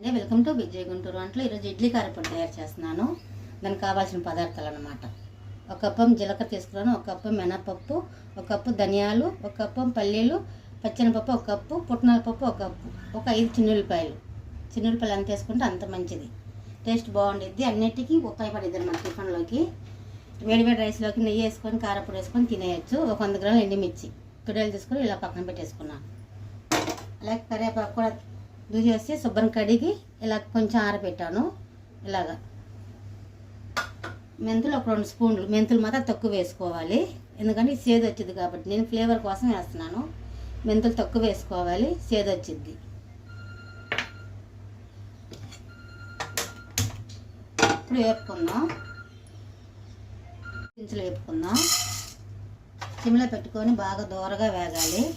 అదే welcome to Vijay Guntur వంటలు ఈరోజు ఇడ్లీ కారపొడి తయారు చేస్తున్నాను. దానికి కావాల్సిన పదార్థాలు అన్నమాట. ఒక కప్పం జీలకర్ర తీసుకున్నాను ఒక కప్పు మినపప్పు ఒక కప్పు ధనియాలు ఒక కప్పు పల్లీలు పచ్చనిపప్పు ఒక కప్పు పుట్నాల పప్పు ఒక కప్పు ఒక ఐదు చిన్నులపాయలు. చిన్నులపాయలు ఎంత వేసుకుంటే అంత మంచిది. టేస్ట్ బాగుండిద్ది అన్నిటికీ ఉపయోగపడిద్ది అన్నమాట టిఫిన్లోకి. వేడి వేడి రైస్లోకి నెయ్యి వేసుకొని కారపొడి వేసుకొని తినేయచ్చు. ఒక వంద గ్రాములు ఎండిమిర్చి. తుడేలు తీసుకొని ఇలా పక్కన పెట్టేసుకున్నాను. అలాగే కరివేపాకు కూడా దూసేసి శుభ్రం కడిగి ఇలా కొంచెం ఆరబెట్టాను. ఇలాగా. మెంతులు ఒక రెండు స్పూన్లు మెంతులు మాత్రం తక్కువ వేసుకోవాలి. ఎందుకంటే సేదు వచ్చింది కాబట్టి నేను ఫ్లేవర్ కోసం వేస్తున్నాను. మెంతులు తక్కువ వేసుకోవాలి సేదు వచ్చింది. ఇప్పుడు వేపుకుందాం. దించులు వేపుకుందాం. సిమ్లో పెట్టుకొని బాగా దూరగా వేగాలి.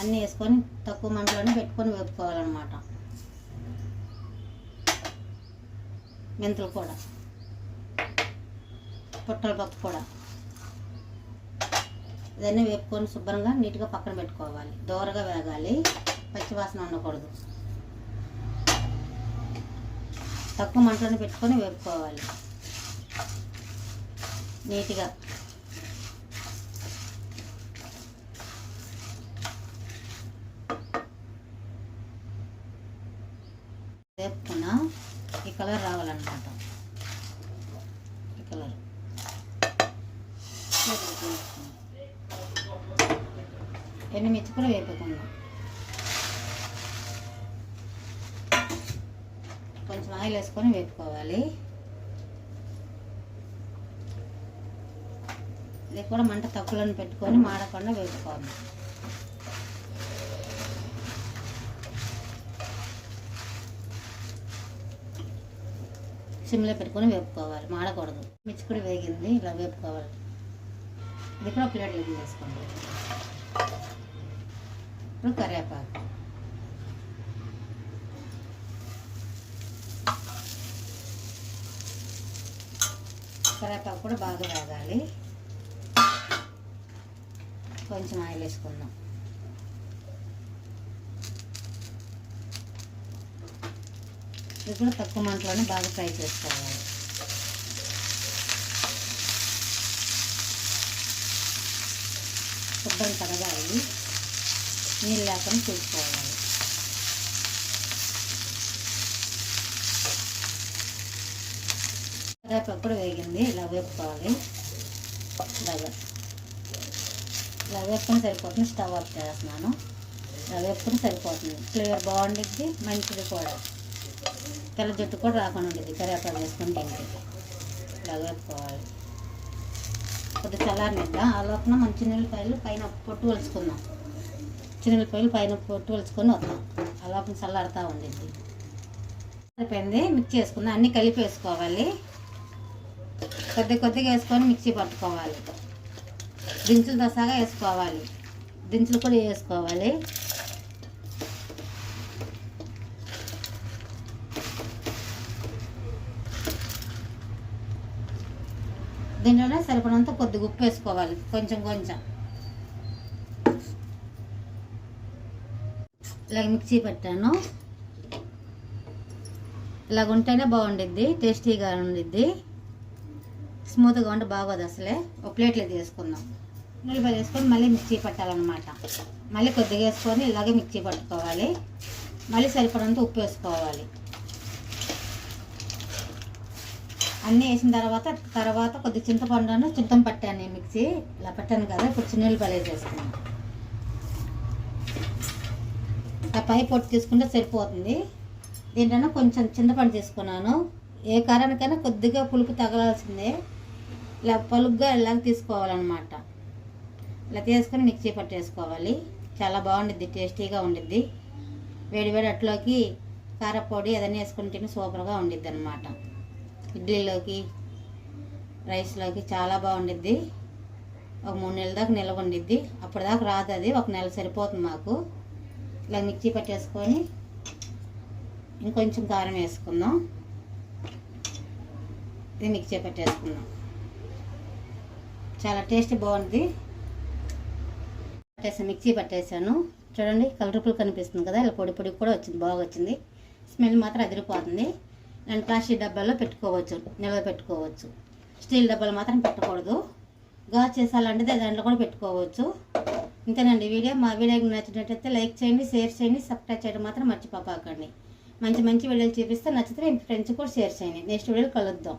అన్నీ వేసుకొని తక్కువ మంటలోనే పెట్టుకొని వేపుకోవాలన్నమాట. మెంతులు కూడా. పుట్టల పప్పు కూడా. ఇదన్నీ వేపుకొని శుభ్రంగా నీట్గా పక్కన పెట్టుకోవాలి. దూరగా వేగాలి. పచ్చివాసన ఉండకూడదు. తక్కువ మంటలోనే పెట్టుకొని వేపుకోవాలి. నీట్గా. వేపుకున్న ఈ కలర్ రావాలన్నమాట. ఈ కలర్. ఎండుమిర్చి కూడా వేపుకుందాం. కొంచెం ఆయిల్ వేసుకొని వేపుకోవాలి. ఇది కూడా మంట తక్కువలో పెట్టుకొని మాడకుండా వేపుకోవాలి. సిమ్లో పెట్టుకొని వేపుకోవాలి. మాడకూడదు. మిర్చి కూడా వేగింది ఇలా వేపుకోవాలి. ఇది కూడా ప్లేట్లో చేసుకోండి. ఇప్పుడు కరివేపాకు. కరివేపాకు కూడా బాగా వేగాలి. కొంచెం ఆయిల్ వేసుకుందాం. ఇది కూడా తక్కువ మంటలోనే బాగా ఫ్రై చేసుకోవాలి. శుభ్రం కడగాలి నీళ్ళు లేకుండా చూసుకోవాలి. కరివేపాకు కూడా వేగింది ఇలా వేపుకోవాలి. ఇలాగా. ఇలా వేపుకుని సరిపోతుంది స్టవ్ ఆఫ్ చేస్తున్నాను. ఇలా వేపుకుని సరిపోతుంది. ఫ్లేవర్ బాగుండిద్ది మంచిది కూడా. తెల్ల జుట్టు కూడా రాకుండా ఉండేది. కరివేపాకు వేసుకుంటే తింటే ఇలా వేపుకోవాలి కొద్దిగా చల్లారనిద్దాం ఆ లోపల మన చిన్నపాయలు పైన పొట్టు వలుచుకుందాం చిన్నపాయలు పైన పొట్టు వలుచుకొని వద్దాం. ఆ లోపల చల్లారుతూ ఉండిద్ది సరిపోయింది. మిక్స్ చేసుకుందాం అన్నీ కలిపి వేసుకోవాలి. కొద్ది కొద్దిగా వేసుకొని మిక్సీ పట్టుకోవాలి. దించులు దసాగా వేసుకోవాలి. దించులు కూడా వేసుకోవాలి. దీంట్లోనే సరిపడంత కొద్దిగా ఉప్పు వేసుకోవాలి. కొంచెం కొంచెం. ఇలాగ మిక్సీ పెట్టాను. ఇలాగ ఉంటేనే బాగుండిద్ది టేస్టీగా ఉండిద్ది. స్మూత్గా ఉంటే బాగోదు అసలే. ఒక ప్లేట్లో తీసుకుందాం. ఉల్లిపాయలు వేసుకొని మళ్ళీ మిక్సీ పట్టాలన్నమాట. మళ్ళీ కొద్దిగా వేసుకొని ఇలాగే మిక్సీ పట్టుకోవాలి. మళ్ళీ సరిపడంత ఉప్పు వేసుకోవాలి. అన్నీ వేసిన తర్వాత తర్వాత కొద్ది చింతపండును చింతం పట్టాను నేను మిక్సీ. ఇలా పట్టాను కదా ఇప్పుడు చిన్న ఉల్లిపాయలు వేసేసుకున్నాను ఆ పై పొట్టు తీసుకుంటే సరిపోతుంది. దీంట్లో కొంచెం చింతపండు తీసుకున్నాను. ఏ కారానికైనా కొద్దిగా పులుపు తగలాల్సిందే. ఇలా పలుగ్గా ఇలా తీసుకోవాలన్నమాట. ఇలా తీసుకొని మిక్సీ పట్టేసుకోవాలి చాలా బాగుండిద్ది టేస్టీగా ఉండిద్ది. వేడి వేడి అట్లోకి కారపొడి అదన్నీ వేసుకుని తిని సూపర్గా ఉండిద్ది అనమాట ఇడ్లీలోకి రైస్లోకి చాలా బాగుండిద్ది. ఒక మూడు నెలల దాకా నిల్వ ఉండిద్ది. అప్పటిదాకా రాదు అది. ఒక నెల సరిపోతుంది మాకు. ఇలా మిక్సీ పట్టేసుకొని ఇంకొంచెం కారం వేసుకుందాం. ఇది మిక్సీ పట్టేసుకుందాం. చాలా టేస్ట్ బాగుంది. పట్టేసాను మిక్సీ పట్టేసాను. చూడండి కలర్ఫుల్ కనిపిస్తుంది కదా. ఇలా పొడి పొడి కూడా వచ్చింది బాగా వచ్చింది. స్మెల్ మాత్రం అదిరిపోతుంది. అండ్ ప్లాస్టిక్ డబ్బాల్లో పెట్టుకోవచ్చు నిల్వ పెట్టుకోవచ్చు. స్టీల్ డబ్బాలు మాత్రం పెట్టకూడదు. గాజు చేసాలంటే దాంట్లో కూడా పెట్టుకోవచ్చు. ఇంతేనండి వీడియో. మా వీడియోకి నచ్చినట్టయితే లైక్ చేయండి షేర్ చేయండి సబ్స్క్రైబ్ చేయడం మాత్రం మర్చిపోకండి మంచి మంచి వీడియోలు చూపిస్తే నచ్చితే మీ ఫ్రెండ్స్ కూడా షేర్ చేయండి. నెక్స్ట్ వీడియోలు కలుద్దాం.